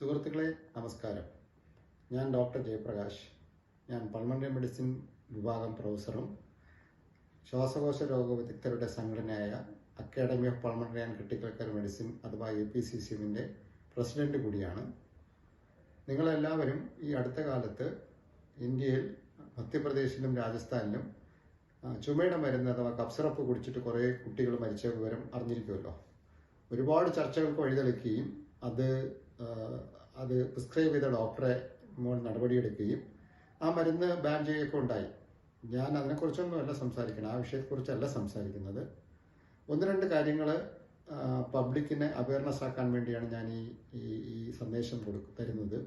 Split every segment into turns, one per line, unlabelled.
സുഹൃത്തുക്കളെ നമസ്കാരം. ഞാൻ ഡോക്ടർ ജയപ്രകാശ്. ഞാൻ പൾമണറി മെഡിസിൻ വിഭാഗം പ്രൊഫസറും ശ്വാസകോശ രോഗ വിദഗ്ധരുടെ സംഘടനയായ academy of pulmonary and critical care medicine അഥവാ എ പി സി സിയുവിന്റെ പ്രസിഡന്റ് കൂടിയാണ്. നിങ്ങളെല്ലാവരും ഈ അടുത്ത കാലത്ത് ഇന്ത്യയിൽ മധ്യപ്രദേശിലും രാജസ്ഥാനിലും ചുമയുടെ മരുന്ന് അഥവാ കപ്സിറപ്പ് കുടിച്ചിട്ട് കുറേ കുട്ടികൾ മരിച്ച വിവരം അറിഞ്ഞിരിക്കുമല്ലോ. ഒരുപാട് ചർച്ചകൾക്ക് വഴിതെളിക്കുകയും അത് അത് പ്രിസ്ക്രൈബ് ചെയ്ത ഡോക്ടറെ മുകളിൽ നടപടിയെടുക്കുകയും ആ മരുന്ന് ബാൻ ചെയ്യുകയൊക്കെ ഉണ്ടായി. ഞാൻ അതിനെക്കുറിച്ചൊന്നുമല്ല സംസാരിക്കണം ആ വിഷയത്തെക്കുറിച്ചല്ല സംസാരിക്കുന്നത്. ഒന്ന് രണ്ട് കാര്യങ്ങൾ പബ്ലിക്കിനെ അവയർനെസ് ആക്കാൻ വേണ്ടിയാണ് ഞാൻ ഈ ഈ സന്ദേശം കൊടു തരുന്നത്.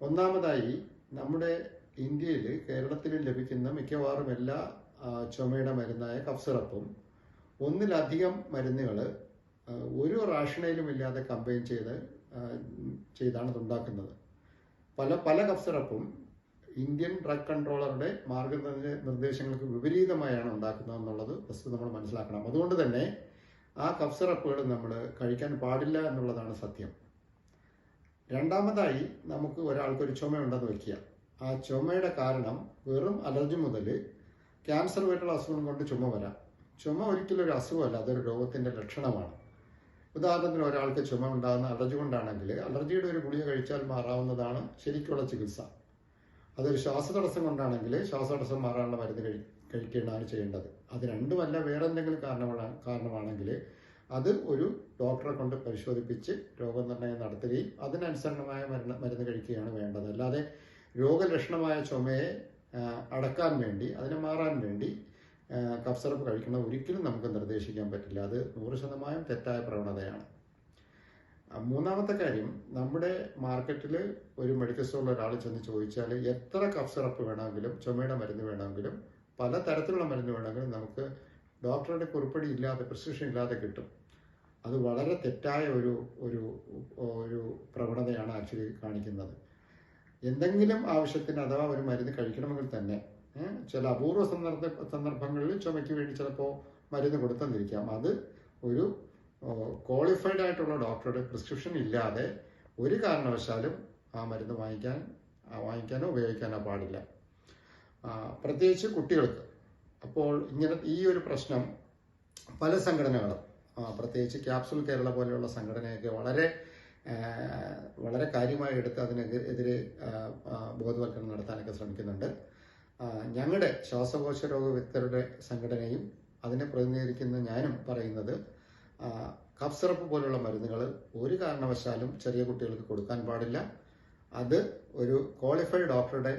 ഒന്നാമതായി നമ്മുടെ ഇന്ത്യയിൽ കേരളത്തിൽ ലഭിക്കുന്ന മിക്കവാറും എല്ലാ ചുമയുടെ മരുന്നായ കഫ്സിറപ്പും ഒന്നിലധികം മരുന്നുകൾ ഒരു റാഷണയിലും ഇല്ലാതെ കമ്പൈൻ ചെയ്ത് ചെയ്താണ് ഇത് ഉണ്ടാക്കുന്നത് പല പല കഫ്സറപ്പും ഇന്ത്യൻ ഡ്രഗ് കൺട്രോളറുടെ മാർഗനിർദ്ദേശങ്ങൾക്ക് നിർദ്ദേശങ്ങൾക്ക് വിപരീതമായാണ് ഉണ്ടാക്കുന്നത് എന്നുള്ളത് വസ്തു നമ്മൾ മനസ്സിലാക്കണം. അതുകൊണ്ട് തന്നെ ആ കഫ്സറപ്പുകൾ നമ്മൾ കഴിക്കാൻ പാടില്ല എന്നുള്ളതാണ് സത്യം. രണ്ടാമതായി നമുക്ക് ഒരാൾക്ക് ഒരു ചുമയുണ്ടെന്ന് വയ്ക്കുക ആ ചുമയുടെ കാരണം വെറും അലർജി മുതൽ ക്യാൻസർ വരെയുള്ള അസുഖം കൊണ്ട് ചുമ വരാം. ചുമ ഒരിക്കലും ഒരു അസുഖമല്ല അതൊരു രോഗത്തിന്റെ ലക്ഷണമാണ്. ഉദാഹരണത്തിന് ഒരാൾക്ക് ചുമ ഉണ്ടാകുന്ന അലർജി കൊണ്ടാണെങ്കിൽ അലർജിയുടെ ഒരു ഗുളിക കഴിച്ചാൽ മാറാവുന്നതാണ് ശരിക്കുള്ള ചികിത്സ. അതൊരു ശ്വാസതടസ്സം കൊണ്ടാണെങ്കിൽ ശ്വാസതടസ്സം മാറാനുള്ള മരുന്ന് കഴി കഴിക്കേണ്ടതാണ് ചെയ്യേണ്ടത്. അത് രണ്ടുമല്ല വേറെ എന്തെങ്കിലും കാരണമാണ് കാരണമാണെങ്കിൽ അത് ഒരു ഡോക്ടറെ കൊണ്ട് പരിശോധിപ്പിച്ച് രോഗനിർണയം നടത്തുകയും അതിനനുസരണമായ മരുന്ന് മരുന്ന് കഴിക്കുകയാണ് വേണ്ടത്. അല്ലാതെ രോഗലക്ഷണമായ ചുമയെ അടക്കാൻ വേണ്ടി അതിനെ മാറാൻ വേണ്ടി കഫ് സിറപ്പ് കഴിക്കണം ഒരിക്കലും നമുക്ക് നിർദ്ദേശിക്കാൻ പറ്റില്ല. അത് നൂറ് ശതമാനം തെറ്റായ പ്രവണതയാണ്. മൂന്നാമത്തെ കാര്യം നമ്മുടെ മാർക്കറ്റിൽ ഒരു മെഡിക്കൽ സ്റ്റോറിൽ ഒരാൾ ചെന്ന് ചോദിച്ചാൽ എത്ര കഫ് സിറപ്പ് വേണമെങ്കിലും ചുമയുടെ മരുന്ന് വേണമെങ്കിലും പല തരത്തിലുള്ള മരുന്ന് വേണമെങ്കിലും നമുക്ക് ഡോക്ടറുടെ കുറിപ്പടി ഇല്ലാതെ പ്രിസ്ക്രിപ്ഷൻ ഇല്ലാതെ കിട്ടും. അത് വളരെ തെറ്റായ ഒരു ഒരു ഒരു പ്രവണതയാണ് ആക്ച്വലി കാണിക്കുന്നത്. എന്തെങ്കിലും ആവശ്യത്തിന് അഥവാ ഒരു മരുന്ന് കഴിക്കണമെങ്കിൽ തന്നെ ചില അപൂർവ സന്ദർഭ സന്ദർഭങ്ങളിൽ ചുമയ്ക്ക് വേണ്ടി ചിലപ്പോൾ മരുന്ന് കൊടുത്തെന്നിരിക്കാം. അത് ഒരു ക്വാളിഫൈഡ് ആയിട്ടുള്ള ഡോക്ടറുടെ പ്രിസ്ക്രിപ്ഷൻ ഇല്ലാതെ ഒരു കാരണവശാലും ആ മരുന്ന് വാങ്ങിക്കാൻ വാങ്ങിക്കാനോ ഉപയോഗിക്കാനോ പാടില്ല. പ്രത്യേകിച്ച് കുട്ടികൾക്ക്. അപ്പോൾ ഇങ്ങനെ ഈ ഒരു പ്രശ്നം പല സംഘടനകളും പ്രത്യേകിച്ച് ക്യാപ്സുൽ കേരള പോലെയുള്ള സംഘടനയൊക്കെ വളരെ വളരെ കാര്യമായി എടുത്ത് അതിനെതിരെ ബോധവൽക്കരണം നടത്താനൊക്കെ ശ്രമിക്കുന്നുണ്ട്. ഞങ്ങളുടെ ശ്വാസകോശ രോഗ വിദഗ്ധരുടെ സംഘടനയും അതിനെ പ്രതിനിധീകരിക്കുന്ന ഞാനും പറയുന്നത് കഫ് സിറപ്പ് പോലുള്ള മരുന്നുകൾ ഒരു കാരണവശാലും ചെറിയ കുട്ടികൾക്ക് കൊടുക്കാൻ പാടില്ല. അത് ഒരു ക്വാളിഫൈഡ് ഡോക്ടറുടെ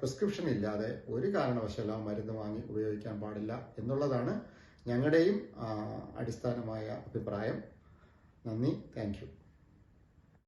പ്രിസ്ക്രിപ്ഷൻ ഇല്ലാതെ ഒരു കാരണവശാലും ആ മരുന്ന് വാങ്ങി ഉപയോഗിക്കാൻ പാടില്ല എന്നുള്ളതാണ് ഞങ്ങളുടെയും അടിസ്ഥാനമായ അഭിപ്രായം. നന്ദി. താങ്ക്